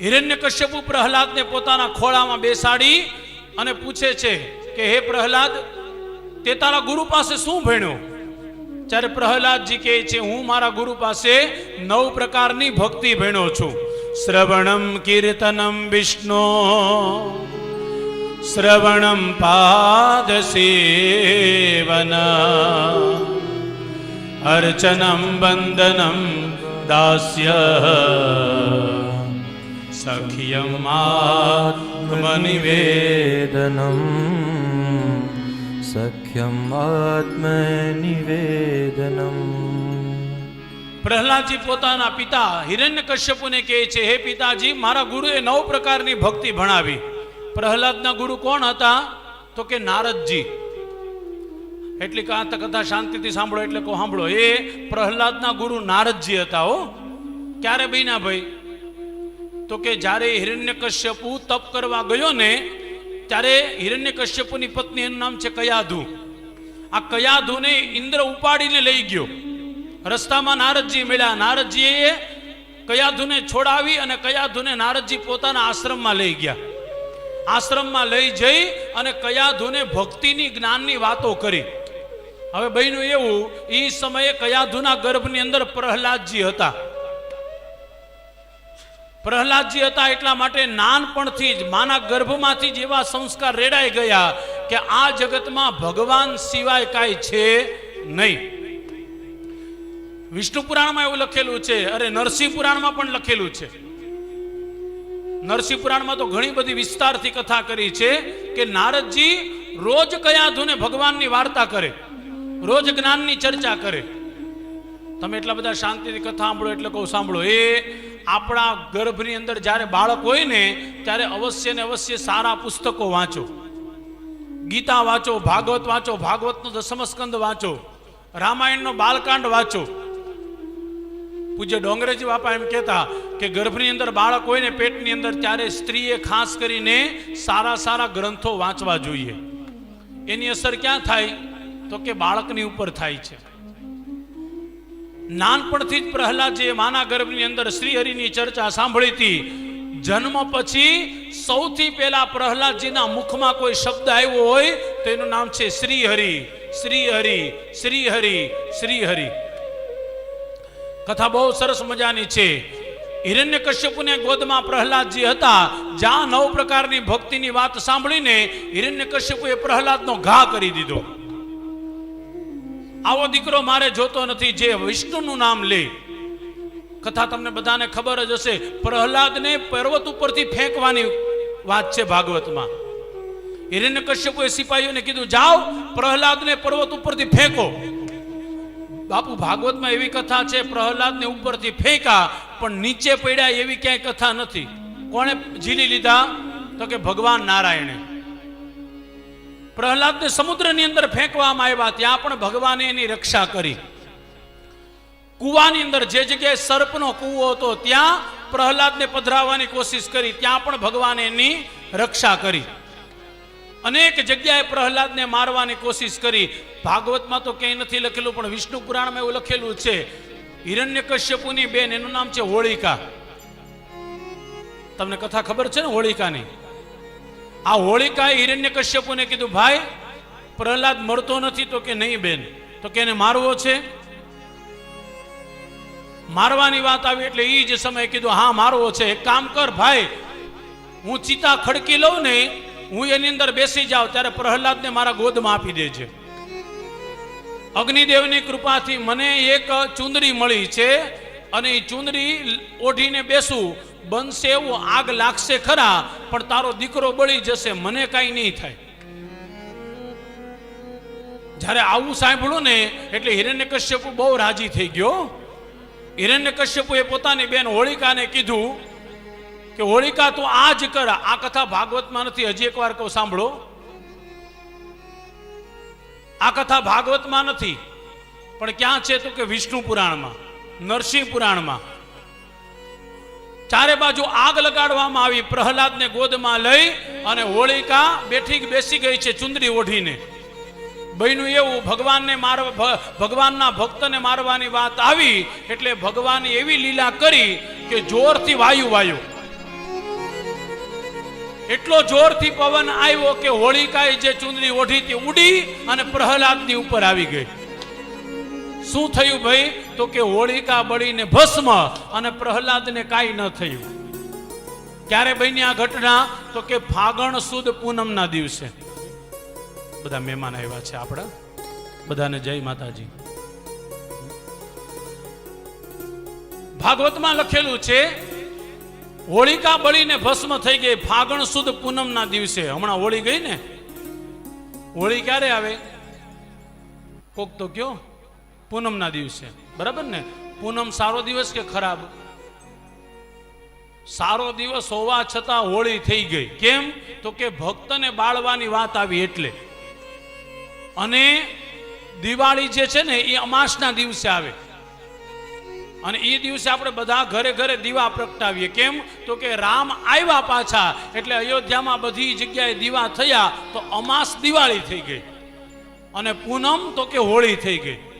હિરણ્યકશ્યપુ પ્રહલાદને પોતાના ખોળામાં બેસાડી અને પૂછે છે કે, હે પ્રહલાદ, તે તારા ગુરુ પાસે શું ભણ્યો? ત્યારે પ્રહલાદજી કહે છે, હું મારા ગુરુ પાસે નવ પ્રકારની ભક્તિ ભણ્યો છું. શ્રવણમ કીર્તનમ વિષ્ણુ, શ્રવણમ પાદ સેવન, અર્ચનમ વંદનમ દાસ્ય સખ્યમ આત્મનિવેદ निवेदनम् सख्यम् आत्मनिवेदनम् પ્રહલાદજી પોતાના પિતા હિરણ્યકશ્યપુને કહે છે હે પિતાજી મારા ગુરુએ નવ પ્રકારની ભક્તિ ભણાવી પ્રહલાદના ગુરુ કોણ હતા તો કે નારદજી એટલી કા કથા શાંતિથી સાંભળો એટલે કહો સાંભળો એ પ્રહલાદના ગુરુ નારદજી હતા હો ક્યારે બન્યા ભાઈ તો કે જ્યારે હિરણ્યકશ્યપુ તપ કરવા ગયો ને, ત્યારે હિરણ્યકશ્યપુની પત્ની એનું નામ છે કયાધુ. આ કયાધુને ઇન્દ્ર ઉપાડીને લઈ ગયો. રસ્તામાં નારદજી મળ્યા. નારદજીએ કયાધુને છોડાવી અને કયાધુને નારદજી પોતાના આશ્રમમાં લઈ ગયા. આશ્રમમાં લઈ જઈ અને કયાધુને ભક્તિની જ્ઞાનની વાતો કરી. હવે બહેનું એવું એ સમયે કયાધુના ગર્ભની અંદર પ્રહલાદજી હતા. પ્રહલાદજી હતા એટલા માટે નાનપણથી જ, માના ગર્ભમાંથી જ એવા સંસ્કાર રેડાઈ ગયા કે આ જગતમાં ભગવાન સિવાય કાંઈ છે નહીં. વિષ્ણુ પુરાણમાં એવું લખેલું છે, અરે નરસિંહ પુરાણમાં પણ લખેલું છે. નરસિંહ પુરાણમાં તો ઘણી બધી વિસ્તારથી કથા કરી છે કે નારદજી રોજ કયા ધુને ભગવાનની વાર્તા કરે, રોજ જ્ઞાનની ચર્ચા કરે. તમે એટલા બધા શાંતિથી કથા સાંભળો એટલે કહું, સાંભળો. એ આપણા ગર્ભની અંદર જ્યારે બાળક હોય ને, ત્યારે અવશ્ય ને અવશ્ય સારા પુસ્તકો વાંચો. ગીતા વાંચો, ભાગવત વાંચો, ભાગવતનો દસમસ્કંદ વાંચો, રામાયણનો બાલકાંડ વાંચો. પૂજ્ય ડોંગરેજી બાપા એમ કહેતા કે ગર્ભની અંદર બાળક હોય ને, પેટની અંદર ત્યારે સ્ત્રીએ ખાસ કરીને સારા સારા ગ્રંથો વાંચવા જોઈએ. એની અસર ક્યાં થાય? તો કે બાળકની ઉપર થાય છે. નાનપણથી જ પ્રહલાદજીએ માના ગર્ભની અંદર શ્રીહરિની ચર્ચા સાંભળી હતી. જન્મ પછી સૌથી પહેલા પ્રહલાદજીના મુખમાં કોઈ શબ્દ આવ્યો હોય, તો એનું નામ છે શ્રીહરિ. શ્રીહરિ શ્રીહરિ શ્રીહરિ. કથા બહુ સરસ મજાની છે. હિરણ્યકશ્યપુને ગોદમાં પ્રહલાદજી હતા. જ્યાં નવ પ્રકારની ભક્તિની વાત સાંભળીને હિરણ્યકશ્યપુએ પ્રહલાદનો ઘા કરી દીધો. આવો દીકરો મારે જોતો નથી, જે વિષ્ણુનું નામ લે. કથા તમને બધાને ખબર જ હશે, પ્રહલાદને પર્વત ઉપરથી ફેંકવાની વાત છે ભાગવતમાં. હિરણ્યકશ્યપુએ સિપાહીઓને કીધું, જાઓ, પ્રહલાદને પર્વત ઉપરથી ફેંકો. બાપુ, ભાગવતમાં એવી કથા છે, પ્રહલાદને ઉપરથી ફેંકા, પણ નીચે પડ્યા એવી ક્યાંય કથા નથી. કોણે ઝીલી લીધા? તો કે ભગવાન નારાયણે. પ્રહલાદને સમુદ્રની અંદર ફેંકવામાં આવ્યા ત્યાં પણ ભગવાને એની રક્ષા કરી. કૂવાની અંદર જે જગ્યાએ સર્પનો કૂવો હતો ત્યાં પ્રહલાદને પધરાવવાની કોશિશ કરી, ત્યાં પણ ભગવાને એની રક્ષા કરી. અનેક જગ્યાએ પ્રહલાદને મારવાની કોશિશ કરી. ભાગવતમાં તો ક્યાંય નથી લખેલું, પણ વિષ્ણુ પુરાણમાં એવું લખેલું છે, હિરણ્યકશ્યપુની બેન, એનું નામ છે હોળિકા. તમને કથા ખબર છે ને હોળિકાની? આ હોળિકાએ હિરણ્યકશ્યપુને કીધું, ભાઈ, પ્રહલાદ મળતો નથી તો કે નહીં બેન? તો કે એને મારવો છે? મારવાની વાત આવી એટલે એ જ સમયે કીધું, હા, મારવો છે. એક કામ કર ભાઈ, હું ચિતા ખડકી લઉં ને હું એની અંદર બેસી જાઉં, ત્યારે પ્રહલાદને મારા ગોદમાં આપી દેજે. અગ્નિદેવની કૃપાથી મને એક ચુંદડી મળી છે. અને એ ચુંદડી ઓઢીને બેસું. બનશે એવું આગ લાગશે ખરા, પણ તારો દીકરો બળી જશે, મને કાંઈ નહીં થાય. જ્યારે આવું સાંભળ્યું ને, એટલે હિરણ્યકશ્યપુ બહુ રાજી થઈ ગયો. હિરણ્યકશ્યપુએ પોતાની બેન હોળિકાને કીધું કે, હોળિકા, તું આ જ કર. આ કથા ભાગવતમાં નથી, હજી એકવાર કહું, સાંભળો. આ કથા ભાગવતમાં નથી, પણ ક્યાં છે તો કે વિષ્ણુ પુરાણમાં? નરસિંહ પુરાણમાં. ચારે બાજુ આગ લગાડવામાં આવી, પ્રહલાદને ગોદમાં લઈ અને હોળિકા બેઠી બેસી ગઈ છે ચુંદડી ઓઢીને. બહેનું એવું, ભગવાનને મારવા ભગવાનના ભક્તને મારવાની વાત આવી, એટલે ભગવાને એવી લીલા કરી કે જોરથી વાયુ વાયુ. એટલો જોરથી પવન આવ્યો કે હોળિકાએ જે ચુંદડી ઓઢી તે ઉડી અને પ્રહલાદની ઉપર આવી ગઈ. શું થયું ભાઈ? તો કે હોળિકા બળીને ભસ્મ અને પ્રહલાદને કાંઈ ન થયું. ક્યારે બની આ ઘટના? તો કે ફાગણ સુદ પૂનમના દિવસે. બધા મહેમાન આવ્યા છે આપણા. બધાને જય માતાજી. ભાગવતમાં લખેલું છે, હોળિકા બળીને ભસ્મ થઈ ગઈ ફાગણ સુદ પૂનમના દિવસે. હમણાં હોળી ગઈ ને? હોળી ક્યારે આવે? કોક તો કયો? પૂનમના દિવસે. બરાબર ને? પૂનમ સારો દિવસ કે ખરાબ? સારો દિવસ હોવા છતાં હોળી થઈ ગઈ. કેમ? તો કે ભક્તને બાળવાની વાત આવી એટલે. અને દિવાળી જે છે ને, એ અમાસના દિવસે આવે. અને એ દિવસે આપણે બધા ઘરે ઘરે દીવા પ્રગટાવીએ. કેમ? તો કે રામ આવ્યા પાછા. એટલે અયોધ્યામાં બધી જગ્યાએ દીવા થયા, તો અમાસ દિવાળી થઈ ગઈ. અને પૂનમ તો કે હોળી થઈ ગઈ.